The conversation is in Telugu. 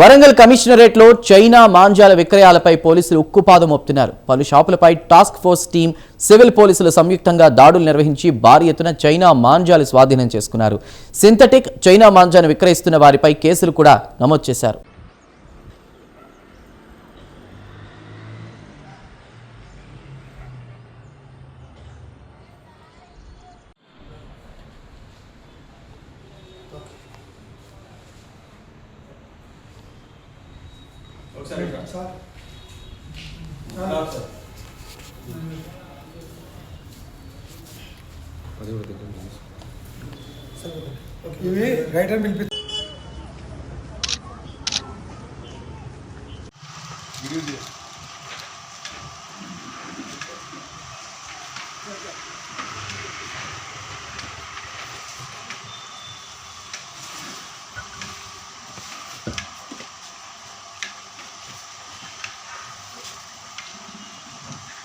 వరంగల్ కమిషనరేట్లో చైనా మాంజాల విక్రయాలపై పోలీసులు ఉక్కుపాదం మోపుతున్నారు పలు షాపులపై టాస్క్ ఫోర్స్ టీం సివిల్ పోలీసులు సంయుక్తంగా దాడులు నిర్వహించి భారీ ఎత్తున చైనా మాంజాలు స్వాధీనం చేసుకున్నారు. సింథటిక్ చైనా మాంజాను విక్రయిస్తున్న వారిపై కేసులు కూడా నమోదు చేశారు. ఒకసారి ఇక్కడ. Sir Rao sir. ఇవి రైటర్ పిలిపి